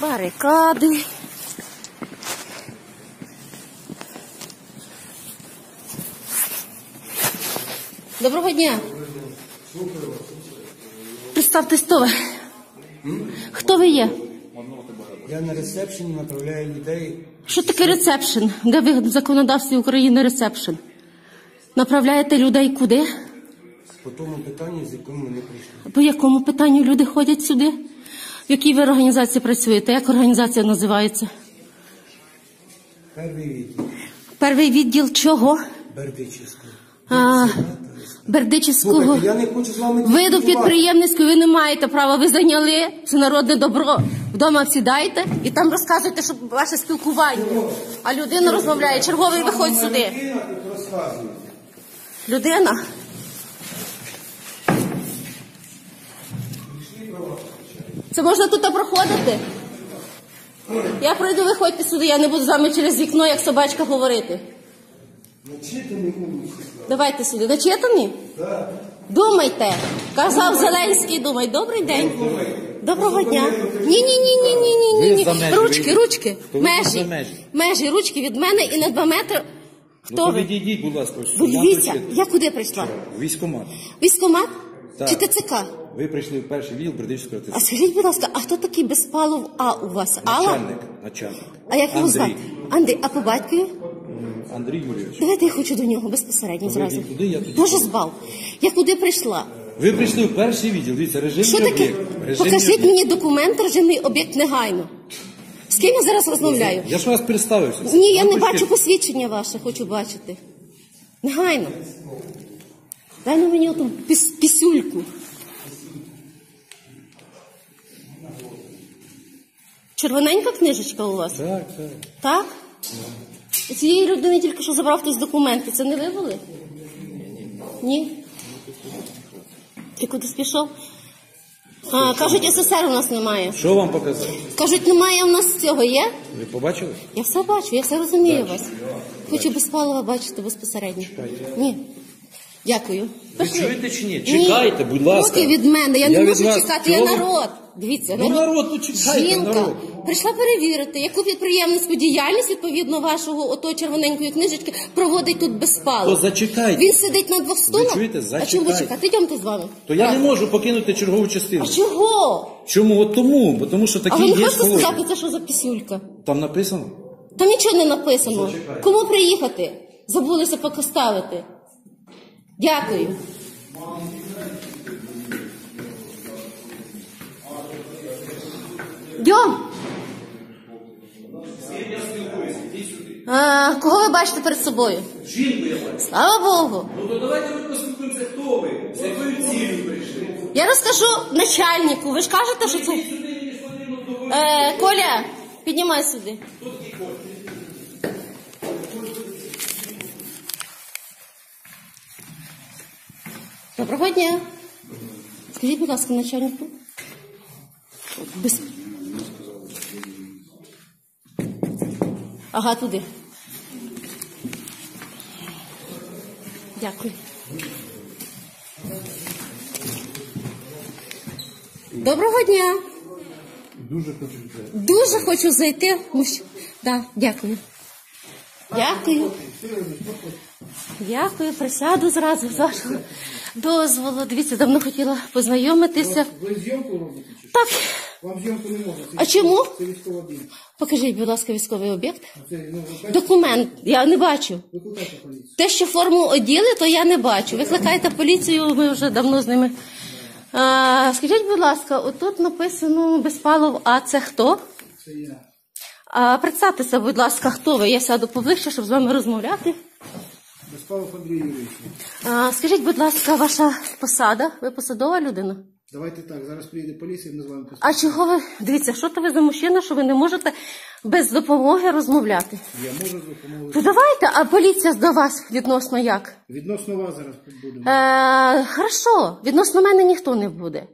Барикади. Доброго дня. Представтесь, хто ви? Хто ви є? Я на ресепшені направляю людей. Що таке ресепшн? Де ви в законодавстві України ресепшн? Направляєте людей куди? По тому питанню, з яким ми не прийшли. По якому питанню люди ходять сюди? В якій ви організації працюєте? Як організація називається? Перший відділ Перший відділ чого? Бердичівського. А, Бердичівського. Слухайте, я не хочу з вами Виду дискутувати. підприємницької ви не маєте права. Ви зайняли всенародне добро. Вдома сідайте і там розказуйте, що ваше спілкування. А людина розмовляє. Черговий виходь сюди. Людина тут розказує. Людина. Це можна тут проходити? Я пройду, виходьте сюди, я не буду з вами через вікно, як собачка, говорити. Начитаний вулиці. Давайте сюди. Начитані? Так. Думайте. Казав Зеленський, думай. Добрий день. Доброго дня. Ні, ні, ні, ні, ні, ні, ні, Ручки, ручки. Межі. межі. Ручки від мене і на два метри. Ну, Хто то ви? відійдіть, будь ласка. Ви дивіться, я куди прийшла? Військомат. Військомат? Чи ТЦК? Ви прийшли в перший відділ Бердичівського А скажіть, будь ласка, а хто такий Безпалов А у вас? Алла? Начальник. Начальник. А як його Андрій. звати? Андрій, а по батькові? Андрій Юрійович. Давайте я хочу до нього безпосередньо Ви зразу. йдіть туди, я туди. Дуже збал. Я куди прийшла? Ви прийшли в перший відділ. Дивіться, режимний Що таке? об'єкт. Режимний Покажіть об'єкт. мені документ, режимний об'єкт негайно. З ким я зараз розмовляю? Я ж вас представився. Ні, я не бачу посвідчення ваше, хочу бачити. Негайно. Дай на мені оту піс, пісюльку. Червоненька книжечка у вас? Так, так. Так? У цієї людини тільки що забрав хтось документи. Це не ви були? Ні? Ти кудись пішов? А, кажуть, СССР у нас немає. Що вам показати? Кажуть, немає у нас цього, є? Ви побачили? Я все бачу, я все розумію вас. Хочу Безпалова бачити безпосередньо. Ні. Дякую. Ви чуєте чи ні? Чекайте, будь ласка. Руки від мене, я, Я не можу вас чекати, я народ. Дивіться, Ну, народ. народ, ну, чекайте, Жінка народ. Прийшла перевірити, яку підприємницьку діяльність відповідно вашого ото червоненької книжечки проводить тут Безпалов. То зачекайте. Він сидить на двох стулах. чуєте? А чому Зачекайте. чекати? Йдемте з вами. То я не можу покинути чергову частину. А чого? Чому? От тому, бо тому що А такі ви не є хочете положення. сказати, це що за пісюлька? Там написано? Там нічого не написано. Кому приїхати? Забулися поставити. Дякую. Йдем. А, кого ви бачите перед собою? Жінку я бачу. Слава Богу. Ну то давайте ми поспілкуємося, хто ви, з якою цілею прийшли. Я розкажу начальнику. Ви ж кажете, що це. Е, Коля, піднімай сюди. Доброго дня. Скажіть, будь ласка, начальнику. Без... Ага, туди. Дякую. Доброго дня. Дуже хочу це. Дуже хочу зайти. Муж- Да, дякую. Дякую. Дякую, присяду зразу з вашого дозволу. Дивіться, давно хотіла познайомитися. Ви зйомку робите? Так, Вам зйомку не можна. Це, а чому? це військова об'єкт. Покажіть, будь ласка, військовий об'єкт. Це, ну, Документ, я не бачу. викликайте поліцію. Те, що форму оділи, то я не бачу. Викликайте поліцію, ми вже давно з ними. А, скажіть, будь ласка, отут написано Безпалов, а це хто? Це я. А, представтеся, будь ласка, хто ви? Я сяду поближче, щоб з вами розмовляти. Безпалов Андрій Юрійович. А, скажіть, будь ласка, ваша посада? Ви посадова людина? Давайте так, зараз приїде поліція, ми з вами А чого ви дивіться, що то ви за мужчина, що ви не можете без допомоги розмовляти? Я можу з допомогою. То давайте, а поліція до вас відносно як? Відносно вас зараз будемо. Е, хорошо, відносно мене ніхто не буде.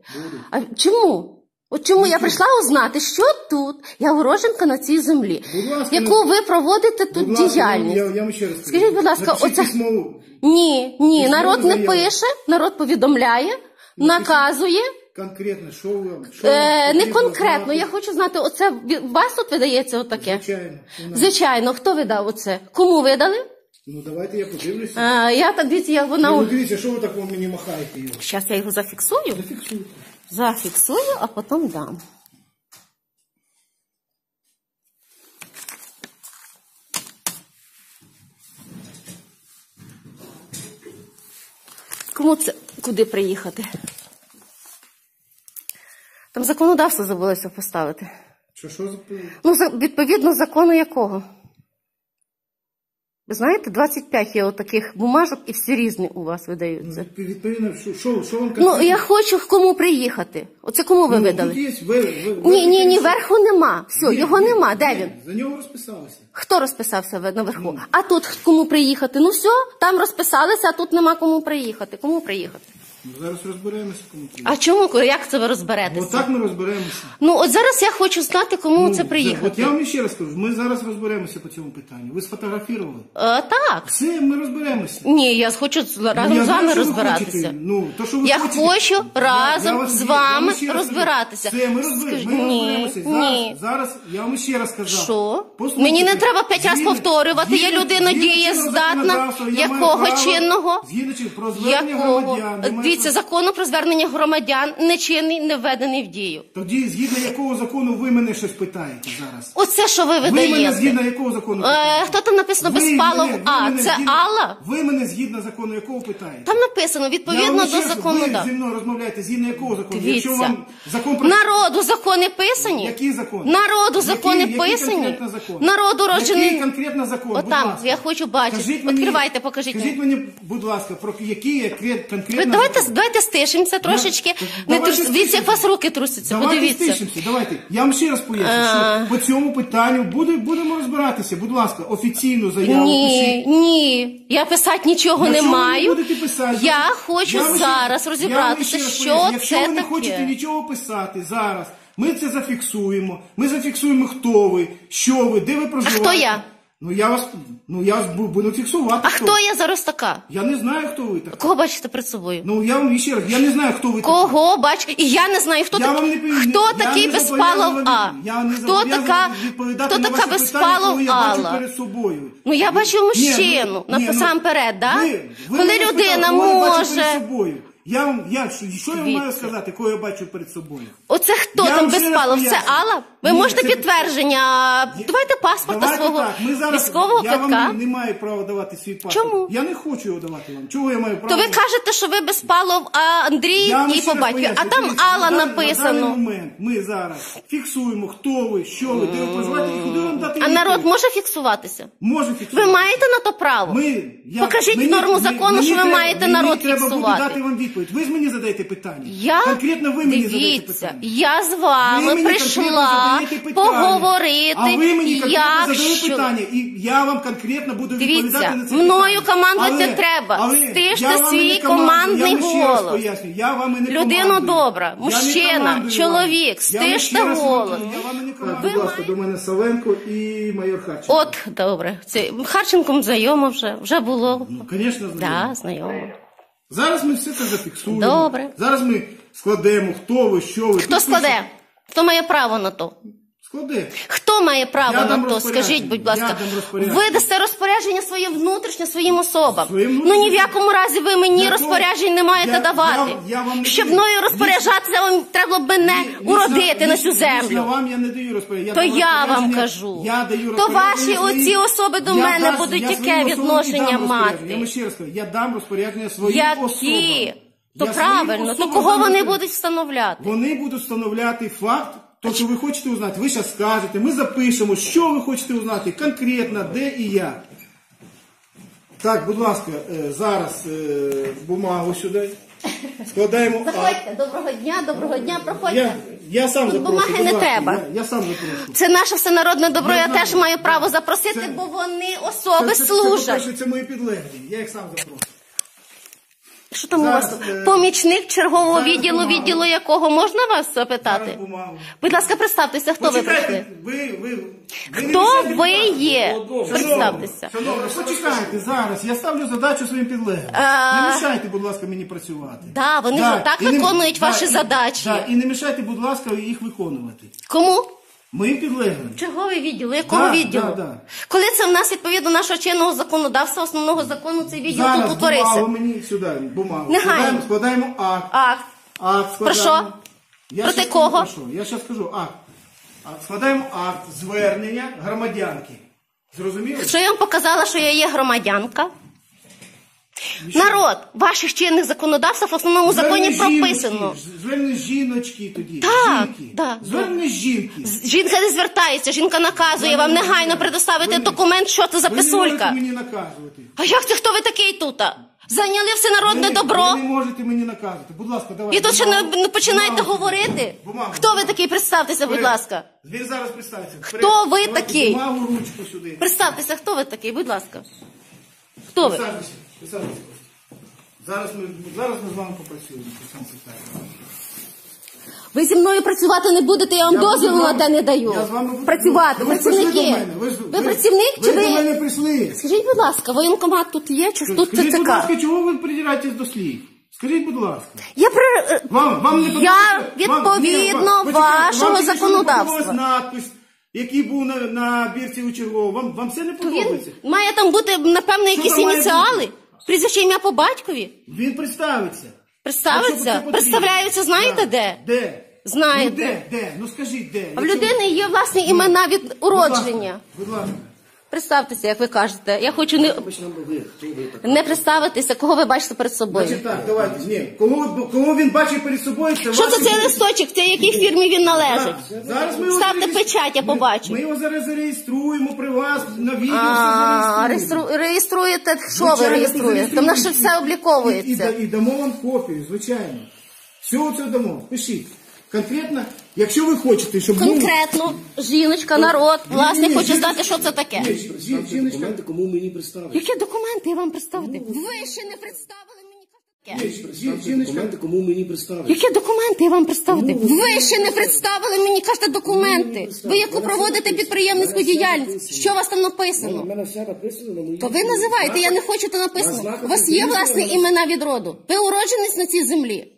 А чому? От чому я прийшла узнати, що тут я вороженка на цій землі, Будь ласка, яку ну, ви проводите тут Будь ласка, діяльність? Я, я вам ще раз кажу. Скажіть, будь ласка, Напишіть оце- письмову. Ні, ні, Письмову народ не заяву. пише, народ повідомляє, наказує, конкретно, що ви що Е, не конкретно, я хочу знати, оце вас тут видається отаке? Звичайно. Звичайно, хто видав оце? Кому видали? Ну давайте я подивлюся. А, я так дивіться, як вона. Ну дивіться, що ви так вам мені махаєте його? Зараз я його зафіксую. Зафіксуйте. Зафіксую, а потім дам. Кому це куди приїхати? Там законодавство забулося поставити. Що, що за... Ну, відповідно закону якого? Ви знаєте, 25 є отаких бумажок і всі різні у вас видаються. Відповідно, що, що, що вам Ну, я хочу кому приїхати. Оце кому ви Ну, видали? Тут є, ви, ви, ви, Ні, ні, ні, верху нема. Все, Ні, його ні, нема. ні, Де він? За нього розписалися. Хто розписався наверху? А тут кому приїхати? Ну все, там розписалися, а тут нема кому приїхати. Кому приїхати? Зараз розберемося, кому це. А чому? Як це ви розберетеся? Отак ми розберемося. Ну, от зараз я хочу знати, кому Ну, це От я вам ще раз кажу, ми зараз розберемося по цьому питанню. Ви сфотографували? Е, так. Все, ми розберемося. Ні, я хочу з- разом Ну, я з вами що ви розбиратися. Ну, то, що ви Я хочете. хочу разом вас- з я вами вам ще раз кажу. розбиратися. Все, ми, розбер... Скажіть, ми ні, розберемося. ні. Зараз, зараз я вам ще раз сказав. Що? Послухайте, Мені не треба п'ять раз згідно- повторювати. Я згідно- людина згідно дієздатна. законодавства, я маю Якого право- чинного? Згідно чи про звернення Якого? громадян. я маю Дивіться, закону про звернення громадян не чинний, не введений в дію. Тоді, згідно якого закону ви мене щось питаєте зараз? Оце, що ви Ви мене видаєте. згідно якого закону Е, питаєте? хто там написано Ви Безпалов мене- ви А? мене Це згідно- Алла? Ви мене згідно закону якого питаєте? Там написано Я відповідно вам до ще раз- Ви зі мною розмовляєте згідно якого закону? Дивіться. Якщо вам закон про... Народу закони писані. Який закон? Народу закони який писані. конкретно закон? Народу Який роджений. конкретно закон? Будь Отам, ласка. я хочу бачити. Відкривайте, покажіть мені. мені, будь ласка, про який є кре- конкретно Ви давайте, закон? давайте стишимося трошечки. Не давайте трус- Дивіться, як у вас руки трусяться. Давайте Подивіться. стишимося, давайте. Я вам ще раз поясню, що по цьому питанню буде, будемо розбиратися. Будь ласка, офіційну заяву Ні, пишіть. ні. Я писати нічого не ви маю. будете писати, Я хочу вам ще- зараз я вам розібратися, ще раз що поясню. Якщо це ви не таке. хочете нічого писати зараз, ми це зафіксуємо. Ми зафіксуємо, хто ви, що ви, де ви проживаєте. хто я? Ну я вас, ну я вас бу- буду фіксувати. А хто я зараз така? Я не знаю, хто ви так. Кого бачите перед собою? Ну я вам ще раз, я не знаю, хто ви такі. Кого бачу? І я не знаю, хто Я вам не повинен- Хто я такий не Безпалов зобов'язаний- А? Я не Хто зобов'язаний така, відповідати хто на така ваші питання, Безпалов я бачу Алла? перед собою. Ну я бачу мужчину, ну, насамперед, да? Коли людина може. Я вам, я, що, що я вам маю сказати, кого я бачу перед собою? Оце хто Я там вам ще раз Безпалов? Це поясню. Алла? Ви Ні, можете це- підтвердження. Давайте паспорта Давайте свого так, ми зараз, військового я квитка. вам не, маю права давати свій паспорт. Чому? Я не хочу його давати вам. Чого я маю право? То ви кажете, що ви Безпалов, а Андрій Я вам і ще по раз батькові. А поясню. там Дивіться, Алла на даний- На даний написано. момент ми зараз фіксуємо, хто ви, що ви, де ви проживаєте і куди вам дати А відповідь. народ може фіксуватися? може Ви фіксувати. маєте на то право? Ми, я, Покажіть мені- норму закону, мені що ви маєте мені народ треба буде фіксувати. дати вам відповідь. Ви ж мені задаєте питання. Я Конкретно ви мені задаєте питання. я з вами мені прийшла задаєте питання. поговорити. А ви мені конкретно задали питання, і я вам конкретно буду відповідати Дивіться, на це мною командувати треба. але Стиште свій командний я вам ще поясню, Я вам і не Людина добра, мужчина, чоловік, раз голос. Я вам не командую. Будь ласка, до мене Савенко і майор Харченко. От, добре. Це Харченком знайомо вже. Вже було. Ну, звісно, знаю. Да, знайомо. Зараз ми все це зафіксуємо. Добре. Зараз ми складемо, хто ви, що ви. Хто складе? Хто має право на то? Складе. Хто має право Я на дам то? розпорядження. Скажіть, будь Я ласка, дам розпорядження. ви дасте розпорядження своє внутрішнє своїм особам. Своїм ну ні в якому разі ви мені розпоряджень не маєте я- давати. я- я вам не Щоб даю. мною розпоряджатися, вам треба б мене уродити на цю землю. вам я не даю розпорядження. То дам я вам розпорядження- кажу. Я даю То ваші розпорядження оці особи до мене будуть яке своїм особам відношення і дам розпорядження. мати? Я вам ще раз кажу, я дам розпорядження своїм Які? особам. То своїм правильно, то особам кого дам вони розпорядження. будуть встановляти? Вони будуть встановляти факт, то, що ви хочете узнати. Ви зараз скажете, ми запишемо, що ви хочете узнати конкретно, де і як. Так, будь ласка, е, зараз е, бумагу сюди. Складаємо акт. Заходьте, доброго дня, доброго дня, проходьте. Я, я сам Тут запрошую. бумаги не ласка, треба. Я, я сам запрошую. Це наше всенародне добро, Я я теж маю право запросити, Це- бо вони особи Це- це- Це, служать. це мої підлеглі. Я їх сам запрошую. Що там у вас? Е, Помічник чергового зараз відділу, бумагу. відділу якого можна вас Зараз запитати? Будь ласка, представтеся, хто ви прийшли? ви, ви, ви Хто ви будь є? Представтеся. Шановні, почекайте зараз. Я ставлю задачу своїм підлеглим. А. Не мішайте, будь ласка, мені працювати. Да, вони ж так і не- виконують да, ваші і- задачі. да, і не мішайте, будь ласка, їх виконувати. Кому? Моїм підлеглим. Черговий відділ, якого Да, відділу? да, да. Коли це в нас відповідно нашого чинного законодавства, основного закону, цей відділ тут Зараз утворився. бумагу мені сюди, бумагу. Негайно. Складаємо, складаємо акт. Акт. Акт Про що? Я Проти кого? скажу, про що. Я зараз скажу акт. Акт. Складаємо акт звернення громадянки. Зрозуміли? Що я вам показала, що я є громадянка? Народ, ваших чинних законодавств в основному законі Звернення прописано. жіночки, Звернення жіночки тоді. Так, жінки. да. Звернення жінки. Жінка не звертається, жінка наказує вам негайно предоставити документ, що це за Ви не можете писулька. мені наказувати. А як це хто ви такий тут? Зайняли всенародне Ви- добро. Ви не можете мені наказувати. Будь ласка, давайте. І тут ще не, не починаєте Бумагу. говорити. Бумагу. Хто ви такий? Представтеся, будь ласка. Він зараз представиться. Хто ви такий? Бумагу, ручку сюди. Представтеся, хто ви такий, будь ласка. Хто ви? Присаджуйся. Зараз ми, зараз ми з вами попрацюємо. по цьому питанню. Ви зі мною працювати не будете, я вам Я буду дозволу з на те не даю. Я з вами буду- Працювати, ви прийшли працівники. до мене. Ви, ж- Ви працівник ви чи до ви? мене прийшли. Скажіть, будь ласка, воєнкомат тут є, чи тут Скажіть, будь ТЦК? ласка, чого ви придираєтесь до слів? Скажіть, будь ласка. Я при... Вам, вам не Я подобається- вам- ні, відповідно вам- почекайте, вашого вам тільки що не законодавства. подобався надпис, який був на, на бірці у чергового. Вам, вам все не Він має там бути, напевно, якісь там має ініціали. бути? Прізвище ім'я по батькові. Він представиться. Представиться? Представляється. потрібно? Представляються, знаєте Да. де? Де? Знаєте. Ну, де? Де? Ну скажіть, де? А в Якщо- людини є власні імена від Будь уродження. ласка, Будь ласка. Представтеся, як ви кажете. Я хочу не, не представитися, кого ви бачите перед собою. Значить так, давайте. Ні. Кого, кого він бачить перед собою, це Що ваші це цей листочок? Це якій фірмі він належить? Зараз ми його Ставте зареєструємо. печать, я побачу. Ми його зараз зареєструємо при вас на відео. А, все зареєструємо. реєстру- реєструєте, що ви Звичайно, реєструєте? Там на що все І, і, обліковується. і дамо вам копію, звичайно. Все це дамо. Пишіть. Конкретно, якщо ви хочете, щоб Конкретно, жіночка, народ, власник ні, хоче жіночка- знати, що це таке. Жіночка, Документи кому мені представити? Які документи я вам представити? Ви ще не представили мені таке. жі- жіночка, Документи кому мені представити? Які документи я вам представити? Ви ще не представили мені кажете документи. Ви яку проводите підприємницьку діяльність? Що у вас там У написано? мене все написано на моїй... То ви називаєте, я не хочу, то написано. У вас є власні імена від роду. Ви уродженець на цій землі.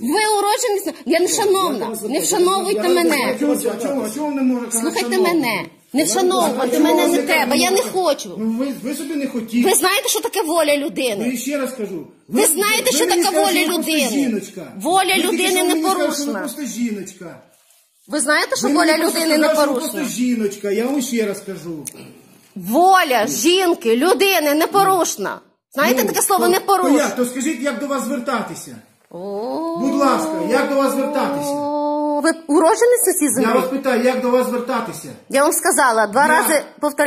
Ви уродженець на... Я не шановна. Не вшановуйте мене. а чого, а чого, а чого не може казати Слухайте шановна? мене. Не вшановувати мене не треба. Я не хочу. Ну, ви, ви собі не хотіли. Ви знаєте, що таке воля Ну, людини? і ще раз кажу. Ви знаєте, що мені сказали, воля що ви просто людини? Жіночка. Воля Ви тільки людини що мені непорушна. сказали, що Ви просто жіночка. Ви знаєте, що Ви воля просто людини не сказали, що ви порушна? Просто жіночка, я вам ще раз кажу. Воля жінки, людини непорушна. Знаєте Ну, таке слово То, як? то скажіть, як до вас звертатися? Будь ласка, як до вас звертатися? Ви уроженець на землі? Я вас питаю, як до вас звертатися? Я вам сказала два Як? рази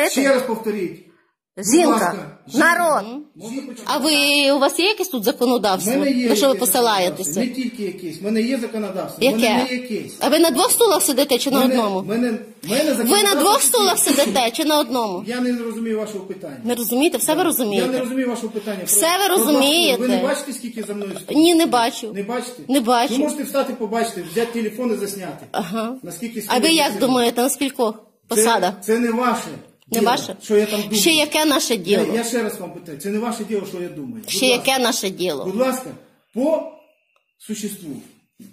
Ще раз повторіть. Жінка, народ. А ви у вас є якесь тут законодавство? мене є На що ви якесь посилаєтеся? законодавство. Не тільки якесь. В мене є законодавство. В мене Яке? не якесь. А ви на двох стулах сидите чи на одному? Мене, мене Ви на законодавство двох стулах сидите чи на одному? Я не розумію вашого питання. Не розумієте? Все ви Я не розумієте? розумію вашого питання. Все ви розумієте. Ви не бачите, скільки за мною стоїть? Ні, не бачу. Не бачите? Не бачу. Ви можете встати, побачити, взяти телефон і засняти. Ага. Наскільки А ви стоїть як це? думаєте, на скількох Це- посадах? Це, не ваше. Не ваше? Що я там думаю. Ще яке наше діло? Я, я ще раз вам питаю, це не ваше діло, що я думаю. Будь Ще ласка, яке наше діло? Будь ласка, по существу.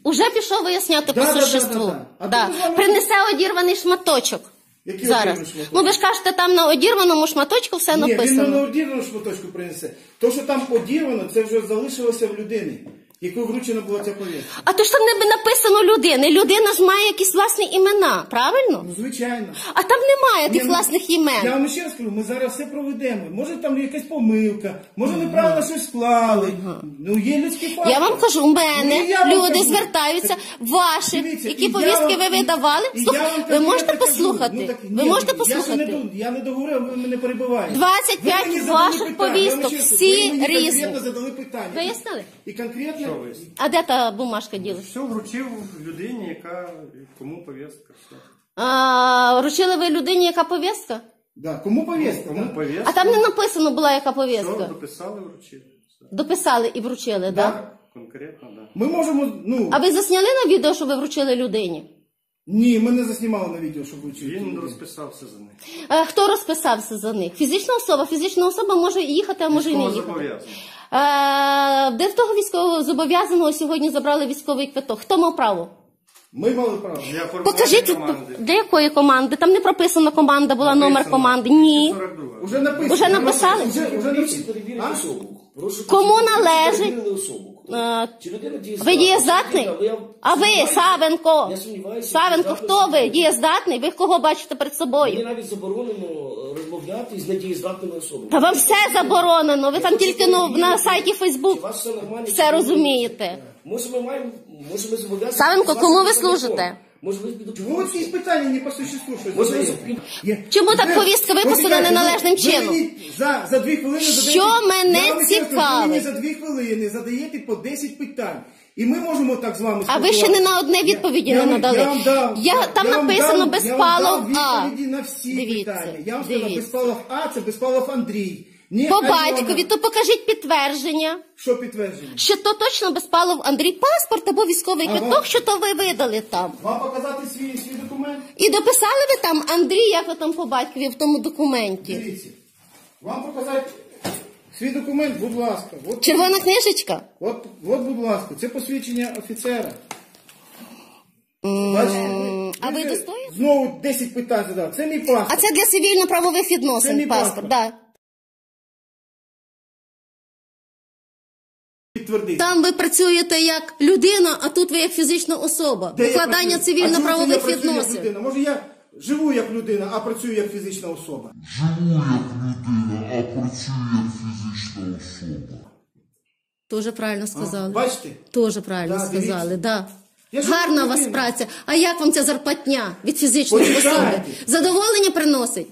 Уже пішов виясняти Да, по да, существу. да, да, да. А ми з вами- Принесе одірваний шматочок. Який Зараз. одірваний шматочок? Ну ви ж кажете, там на одірваному шматочку все Ні, він не написано. на одірвану шматочку принесе. То, що там одірвано, це вже залишилося в людини, яку вручена була ця повістка. А то ж там не написано людини. Людина ж має якісь власні імена, правильно? Ну, звичайно. А там немає тих Ні, ну, власних Я вам ще раз кажу, ми зараз все проведемо. Може там якась помилка, може неправильно щось склали. Ну є людські факти. Я вам кажу, у мене Ну, я вам люди кажу. звертаються, ваші, Дивіться, які я повістки вам- ви видавали. і я Слухай, вам ви конкретно можете кажу. послухати? Ну, так, Ви ні, можете Я, ще не, послухати? я не договорив, ви мене перебиваєте. 25 Ви мені задали ваших питання, повісток, я вам чесно, всі ви мені різні. конкретно задали питання. Вияснили? І конкретно... А де та бумажка ділась? Все вручив людині, яка кому повістка. Все. А, вручили ви людині, яка повістка? Да, кому повістка? Кому повістка? А там не написано була, яка Все дописали, вручили. Дописали і вручили, так? Да? Да? Конкретно, да. Ми можемо, ну, А ви засняли на відео, що ви вручили людині? Ні, ми не заснімали на відео, щоб вчити. Він розписався за них. Е, Хто розписався за них? Фізична особа. Фізична особа може їхати, а може і не їхати. зобов'язаний. Е, Де в того військового зобов'язаного сьогодні забрали військовий квиток? Хто мав право? Ми мали право. Для формування Покажіть, команди. для якої команди? Там не прописана команда, була номер Написано. команди. Ні. 42. Уже написано. Уже написали? Уже, уже Перевірте написано. А? Кому належить? перевірили особу. Е, Ви дієздатний? А ви, Савенко? Савенко, хто ви? здатний. Дієздатний? Ви кого бачите перед Мені собою? навіть заборонено розмовляти з недієздатними особами. Та вам все заборонено. Ви там тільки ну, на сайті Фейсбук все розумієте. Може ми маємо, може ми зобов'язані... Савенко, кому ви служите? Може ви підуть... Питання не по существу щось Може ви. Чому так повістка виписана Почекайте, неналежним ви чином? мені За, за дві хвилини Що задаєте... мене Я вам ще раз кажу, цікавить? Ви мені за дві хвилини задаєте по 10 питань. І ми можемо так з вами А ви ще не на одне відповіді не вам- надали. Я вам дав, Я- там вам написано дав- Безпалов я вам дав А. відповіді на всі Дивіться, питання. Я вам сказав, дивіться. Безпалов А, це Безпалов Андрій. Ні, По батькові, то покажіть підтвердження, Що підтвердження? що то точно Безпалов Андрій паспорт або військовий квиток, що то ви видали там. Вам показати свій, свій документ? І дописали ви там Андрій, як ви там по батькові в тому документі. Дивіться. Вам показати свій документ, будь ласка. От, Червона книжечка? от, от, будь ласка, це посвідчення офіцера. Бачите? А ви вже достойні? Знову 10 питань задав. Це мій паспорт. А це для цивільно-правових Це відносин мій паспорт. паспорт. Да. Підтвердити. Там ви працюєте як людина, а тут ви як фізична особа. Де я Викладання працюю? А чому це я цивільно-правових працюю як відносин. людина? Може я живу як людина, а працюю як фізична особа? Живу як людина, а працюю як фізична особа. Дуже правильно сказали. Бачите? Дуже правильно Да, дивіться. сказали, да. Я ж Гарна у вас праця. А як вам ця зарплатня від фізичної особи? Задоволення приносить?